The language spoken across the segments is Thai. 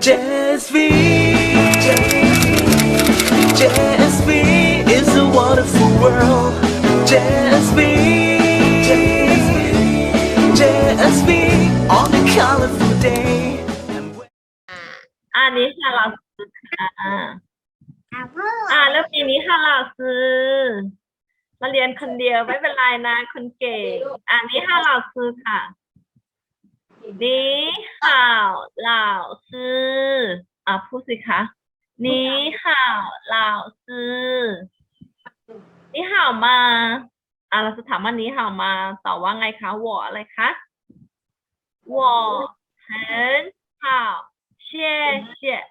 JSV JSV is a wonderful world JSV JSV on a colorful day อันนี้ค่ะเราซื้อค่ะอ่าแล้วปีนี้ค่ะเราซื้อมาเรียนคนเดียวไม่เป็นไรนะคนเก่งอันนี้ค่ะเราซื้อค่ะ 你好老师าวเหล่าซื่ออะพูดสิคะนีห่าวมาอะเราจะถามว่านีหามาตอว่าไงคะวออะไรคะวอเห็นห่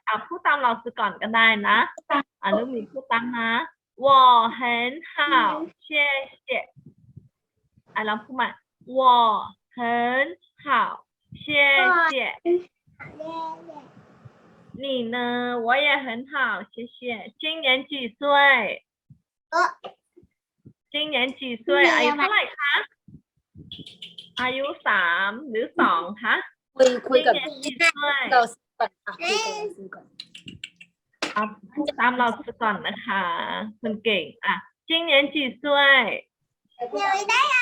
อะพูดตาม老师ก่อนก็ได้นะอะลูกมีพูดตามนะวอเห็นอะลองพูดใหม่วอเห็ 我很好谢谢你呢我也很好谢谢今年几岁今年几岁อายุเท่าไหร่คะอายุสามหรือสองคะ คุยคุยกับ 今年几岁 เราซื้อก่อนค่ะคุยกับเราซื้อก่อน เอาพูดตามเราซะก่อนนะคะคนเก่ง อ่ะ今年几岁 เดี๋ยวได้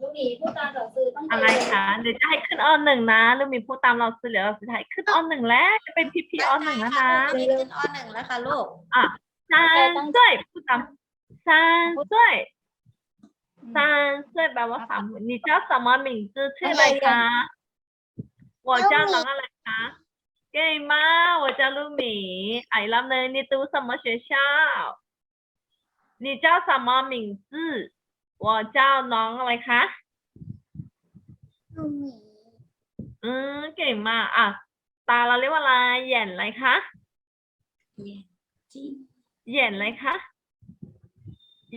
ลูกหมีพูดตามเราซื้อต้อง อะไรคะเดี๋ยวจะให้ขึ้นอหนึ่งนะหรือมีพูดตามเราซื้อเดี๋ยวเราจะให้ขึ้นอหนึ่งแล้วจะเป็นพีพีอหนึ่งแล้วนะ คุยกันอ้อหนึ่งแล้วค่ะลูก 三岁พูดตาม三岁三岁แปลว่าสามขวบ你叫什么名字ชื่ออะไรคะ我叫น้องอะไรคะเก่งมาก我叫ลูกหมีไอ้ลำเนย你读什么学校你叫什么名字 วอเจ้าน้องอะไรคะลูมีอืมเก่งมากอะ ตาเราเรียกว่าอะไรแหย่นอะไรคะแหยนจิ้งแหย่นอะไรคะ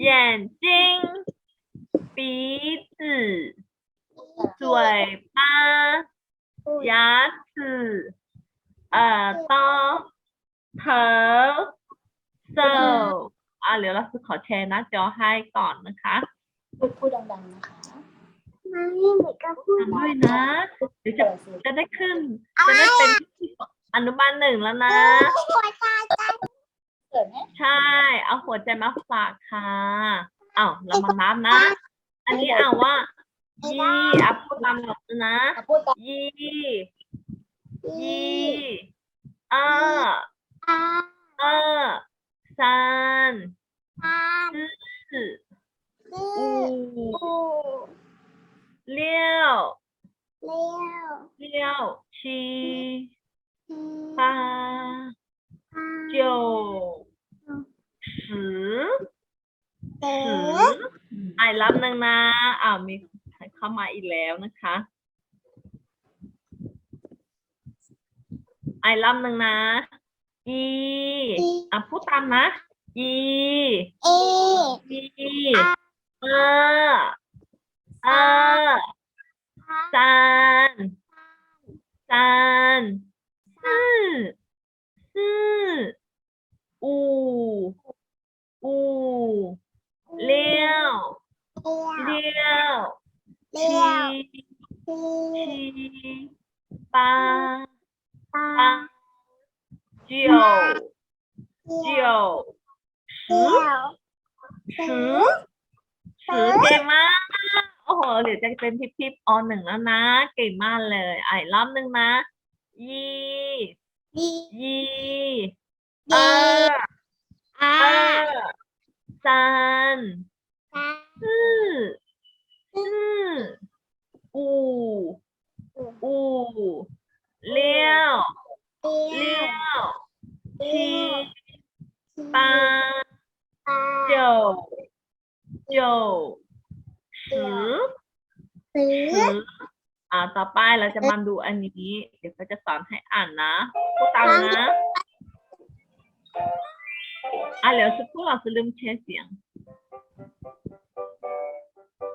แหย่นจิ้งปีจื่อสวยป้ายัดสือเอ่อต้องเธอเซออะเดี๋ยวเราขอแชร์น้าจอให้ก่อนนะคะ พูดพูดดังๆนะคะมาให้เด็กก็พูดทำด้วยนะเดี๋ยวจะเราซื้อจะได้ขึ้น จะได้เป็นอนุบาลหนึ่งแล้วนะหัวใจใจเกิดไหมใช่ เอาหัวใจมาฝากค่ะอ้าวเรามานับนะ อันนี้อ่านว่ายี่อะพูดตามหลักนะอะพูดตามยี่ดียี่เอออาเอูอูเลี้ยวเลี้เลี้ยวชีปาเจียวสือสือไอรับนึ่งนะอ่ามีเข้ามาอีกแล้วนะคะไอรัหนึ่งนะอีอะพูดตามนะอีอีอี 二二三三四四五五六六七七八八九九十十 ถือเก่งมาก โอ้โห เดี๋ยวจะเป็นพิพิพอหนึ่งแล้วนะ เก่งมากเลยไอ้รอบหนึ่งนะ ยี่ยี่ยีเออเออจัน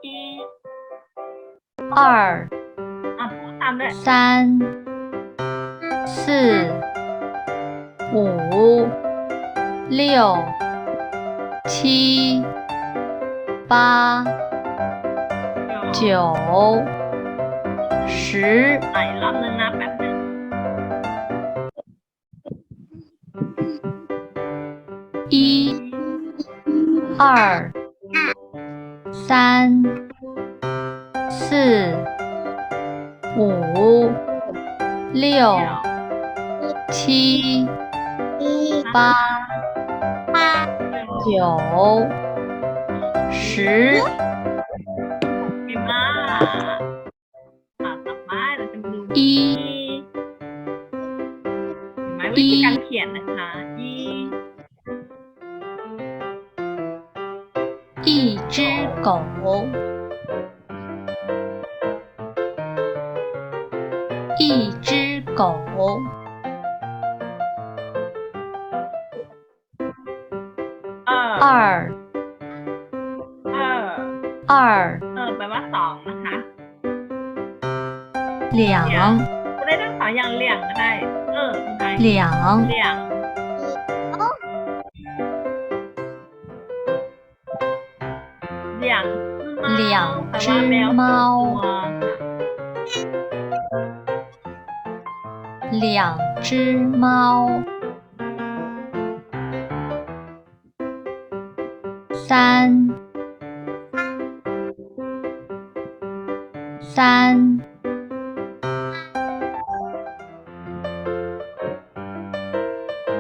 一、二、啊，三、四、五、六、七、八、九、十。二、三、四、五、六、七、八、九、十。一二 เออ 二 เออแปลว่าสองนะคะ 两 จะได้ทั้งสองอย่างเหลี่ยงก็ได้ เออไง 两 เหลี่ยงเหลี่ยง 两 แปล 只 ว่าแมวสอง 猫 ตัวค่ะ 两只猫， 三三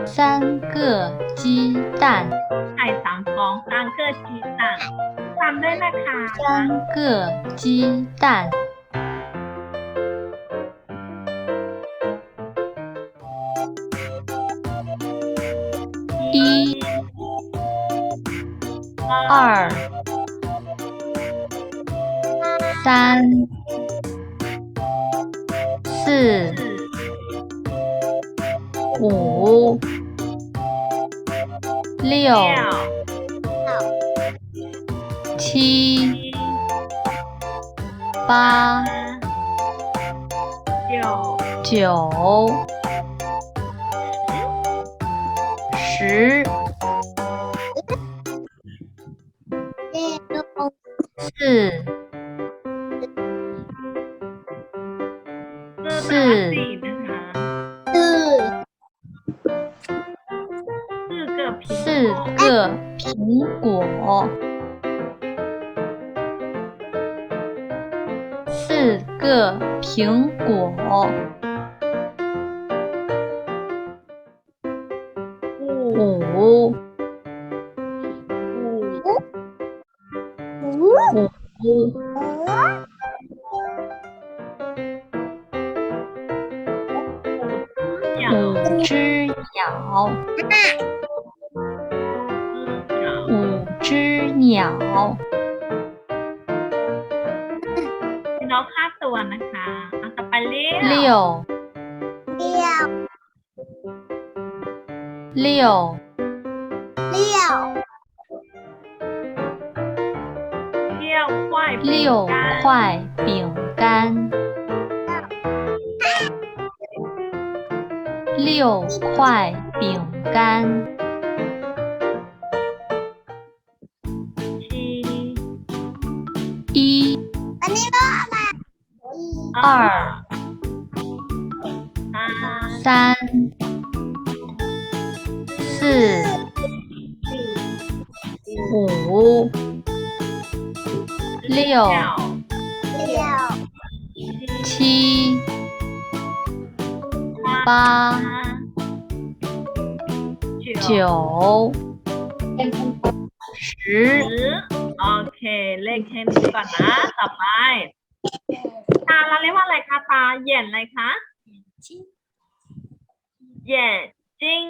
三个鸡蛋， ไข่สามฟองสร้างเกิดจีต่างตามด้วยนะคะ 三个鸡蛋， 三、四、五、六、七、八、九九、十、哦四个苹果。 ตัวนะคะเอาต่อไปเรีย 六六 เที่ยวควาย 六块饼干，六块饼干， 二สาม 三四五六 เที่ยว 七八九九十 หรือโอเค เลขแค่นี้ก่อนนะ ต่อไป ต าเราเรียกว่าอะไรคะตาเหย็นอะไรคะเหย็นจิ้ง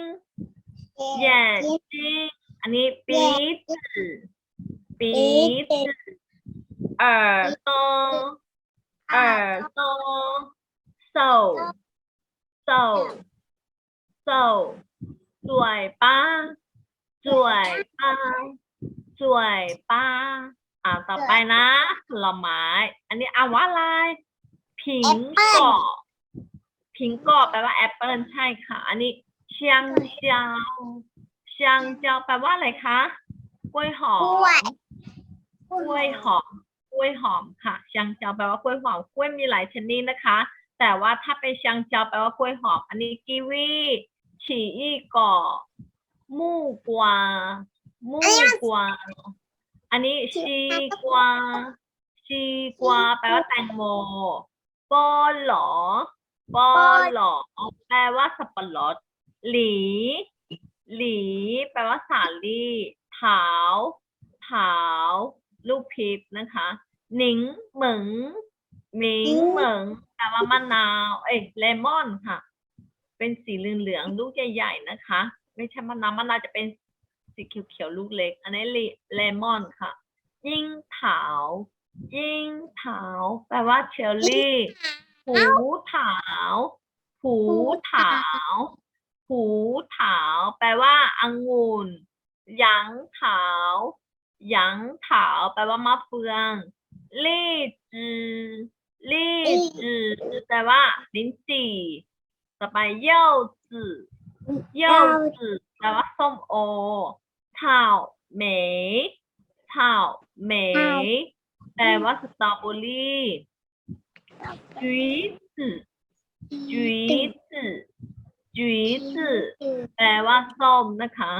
เหย็นจิ้งอันนี้ปี๊ดปี๊ดเอ่อโตเอ่อโตโซโซโซสวยป้าสวยป้าสวยป้าอ่าต่อไปนะผลไม้ อันนี้อ่านว่าอะไร ผิงกาะผิงกาะแปลว่าแอปเปิลใช่ค่ะ อันนี้เชียงเจียวเชียงเจียวแปลว่าอะไรคะกล้วยหอมกล้วยหอมกล้วยหอมค่ะเชียงเจียวแปลว่ากล้วยหอมกล้วยมีหลายชนิดนะคะ แต่ว่าถ้าเป็นเชียงเจียวแปลว่ากล้วยหอม อันนี้กีวีฉีอี้ก่อมู่กวามู่กวาอันนี้ชีกวาชีกวาแปลว่าแตงโม ปอหลอปอหลอแปลว่าสับปะรด หลี หลี แปลว่าสาลี่เถาเถาลูกพริบนะคะ หนิงเหมิงหมิงเหมิงแปลว่ามะนาว เอ้ยเลมอนค่ะ เป็นสีเหลืองๆลูกใหญ่ๆนะคะ ไม่ใช่มะนาวมะนาวจะเป็นสีเขียวๆลูกเล็ก อันนี้เลเลมอนค่ะ ยิ่งเถา ยิ่งเถาแปลว่าเชอร์รี่หูเถาหูเถาหูเถาแปลว่าองุ่นหยางเถาหยางเถาแปลว่ามะเฟืองลี่จือลี่จือแปลว่าลิ้นจี่ต่อไปเย่าจือเย่าจือแปลว่าส้มโอเถาเหมยเถาเหมย แปลว่าสตรอเบอรี่จุ๊ยจืจุ๊ยจืจุ๊ยจืแปลว่าส้มนะคะ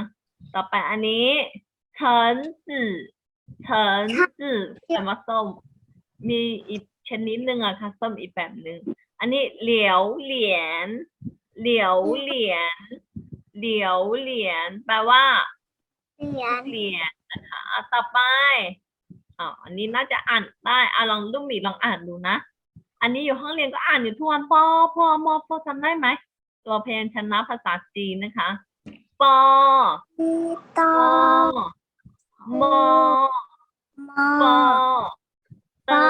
ต่อไปอันนี้เฉินส์เฉินส์แปลว่าส้ม มีอีกชนิดหนึ่งอะค่ะส้มอีกแบบหนึ่งอันนี้เหลียวเหรียญเหลียวเหรียญเหลียวเหรียญแปลว่าเหรียญนะคะต่อไป อ๋ออันนี้น่าจะอ่านได้อะลองลูกหมีลองอ่านดูนะ อันนี้อยู่ห้องเรียนก็อ่านอยู่ทุกวันปอพอมอพอจำได้ไหม ตัวเพลงชนะภาษาจีนนะคะปอมีตปออมอมอปอเตอ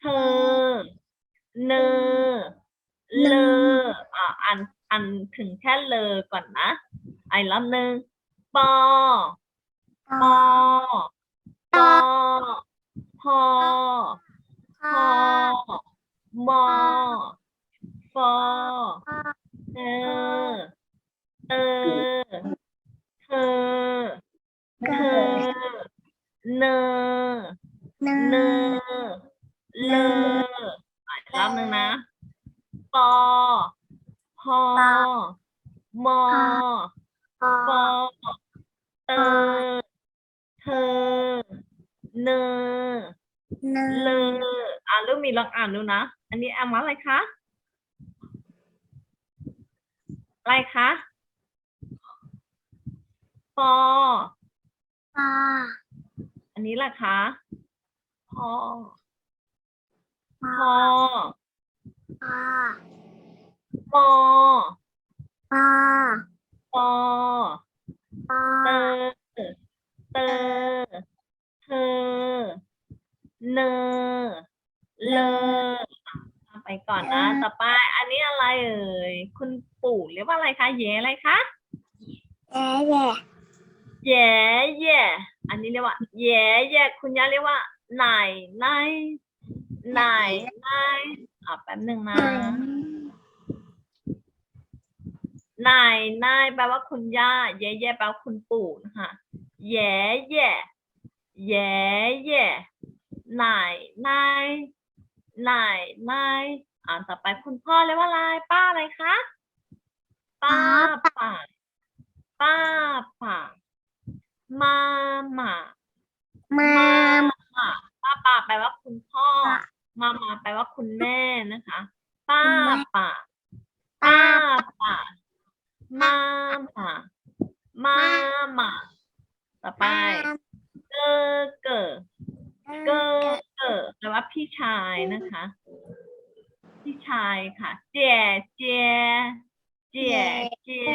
เธอเนอเลออะอ่านอ่านถึงแค่เลอก่อนนะไอ้รอบหนึ่งปอปอ ปอพอพอมอฟอเออเออเธอเธอเนอเนอเลออีกรอบหนึ่งนะปอพอมอปอเออ เนอเนเลออ่านลูกหมีลองอ่านดูนะ อันนี้อ่านว่าอะไรคะ อะไรคะปอปออันนี้ล่ะคะพอปพออปอปอปอปอปอเตอเตอ เธอ เนอ เลออะไปก่อนนะ ต่อไป อันนี้อะไรเอ่ย คุณปู่เรียกว่าอะไรคะเย่อะไรคะ แย่แย่เย่เย่อันนี้เรียกว่าเย่เย่คุณย่าเรียกว่าไหนไหนไหนไหนอะแป๊บหนึ่งนะนายนายแปลว่าคุณย่า แย่แย่แปลว่าคุณปู่นะคะแย่แย่ แย่แย่นายนายนายนายอ่านต่อไปคุณพ่อเรียกว่าอะไรป้าอะไรคะป้าป่าป้าป่ามาหมามามาป้าป่าแปลว่าคุณพ่อป่ามามาแปลว่าคุณแม่นะคะ ป้าคุณแม่ป่าป้าป้าป่ามามามามาต่อไป เกอเกอเกอเกอแปลว่าพี่ชายนะคะพี่ชายค่ะเจียเจียเจียเจีย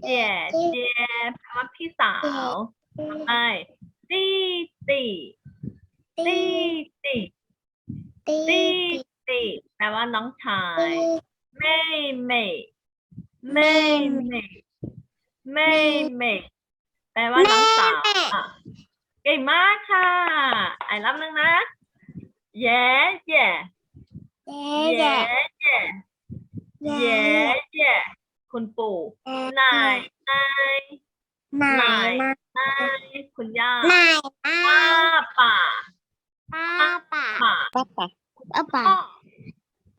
เจียเจียแปลว่าพี่สาวต่อไปตีตีตีตีตีตีตีแปลว่าน้องชายเม่เม่เม่เม่เม่เม่แปลว่าน้องสาวเก่งมากค่ะไอ้รับนึงนะ แย่แย่แย่แย่แย่แย่แย่คุณปู่นายนายนายนายนายคุณย่านายป้าป่าป้าป่าป่าป้าป่าป้าป่าพ่อ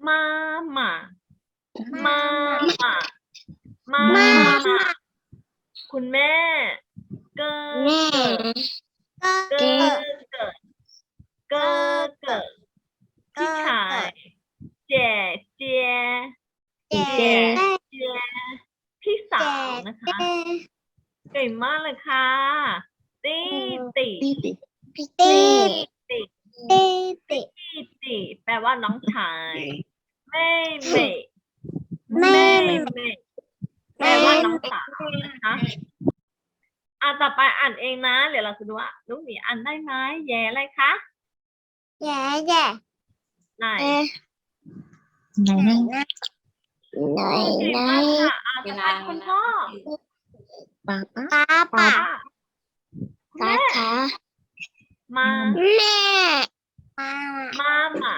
มาหมามาหมามาหมาคุณแม่เกิดเกิดเกิด เกิดพี่ชายเจ๋เจียเจ๊เจ๋เจียพี่สาวนะคะ เก่งมากเลยค่ะตีติตีตีติตีตีตีติแปลว่าน้องชายเม่เม่เม่เม่แปลว่าน้องสาวนะคะอะต่อไปอ่านเองนะ เดี๋ยวเราจะดูว่าลูกหมีอ่านได้ไหมแย่อะไรคะ แย่แย่ไหนเอ๊ะไหนนะไหนเก่งไหนมากค่ะอะต่อไปคุณพ่อป้าป้าป้าป้าแม่ป้าขามาแม่ป้ามามา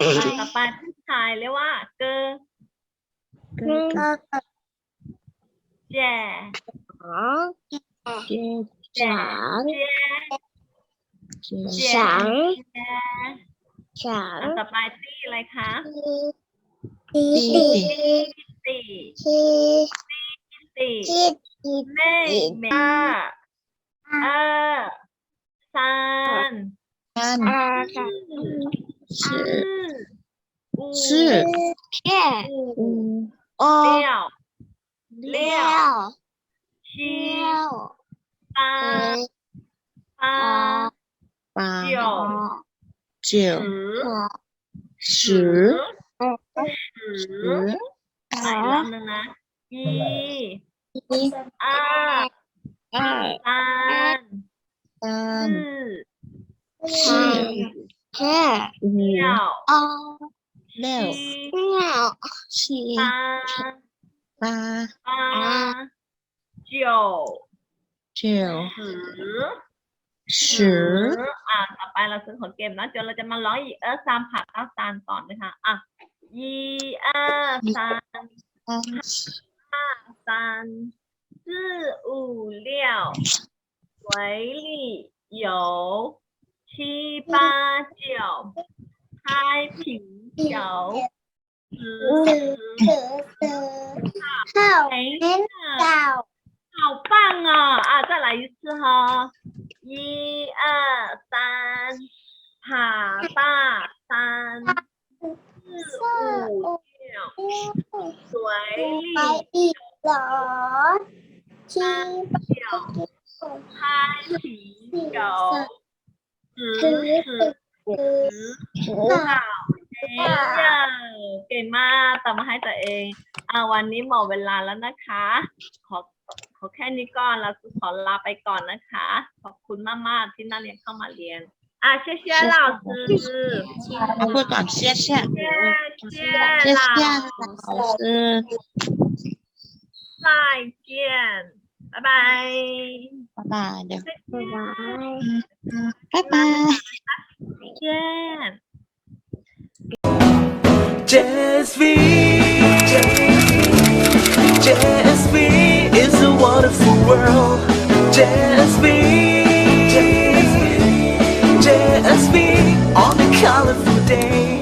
อะต่อไปผู้ชายเรียกว่า เกอก็ก็แจของเจ็ดแจสามเจเจ็ดแจ สามแจสามอะต่อไปตี้อะไรคะตีตีตีตีตีตีตีเม่เม่เออซันอันอาค่ะชื่ออูชื่อแค่อูโอเลี้ยวเลี้ยวชีเลี้ยวปาเอ๊ะปา ป้าเจียวเจ็ดสือสิบสือไหนรอบนึ งนะอีอา อ่า ซัน อัน ชื่อ แค่ อู เลี้ยว โอ แล้ว ชี เลี้ยว ชี ปา ป้า ปาเจียว เจ็ด สือ สิบ อ่ะต่อไปเราซื้อของเกมนะเดี๋ยวเราจะมาร้องอีเออซามผักข้าวตาลก่อนนะคะอ่ะยีเออซาม อัน 三四五六，水里有七八九，开瓶酒，十 ถือถือเข้า 哎 เน้น 呀， เก่า 好棒哦！啊，再来一次哈、 一二三，爬大山，四五六，水 ไป 里 อีกเหรอที่ 有。开啤酒，十 ถือ 十 ถือ 十 ถือ 好เอ้ยเก่งมากตามมาให้ตัวเองอ่าวันนี้หมดเวลาแล้วนะคะ ขอ ขอแค่นี้ก่อนแล้วขอลาไปก่อนนะคะ ขอบคุณมากๆที่นักเรียนเข้ามาเรียน อ่ะเชี่ยเชี่ย老师พูดก่อนเชี่ยเชี่ย 谢谢 เชี่ยเชี่ย 老 老师再见拜拜 บ๊ายบายเดี๋ยว 再见 บ๊ายบ าย再见 JSV JSV is a wonderful world JSV JSV on a colorful day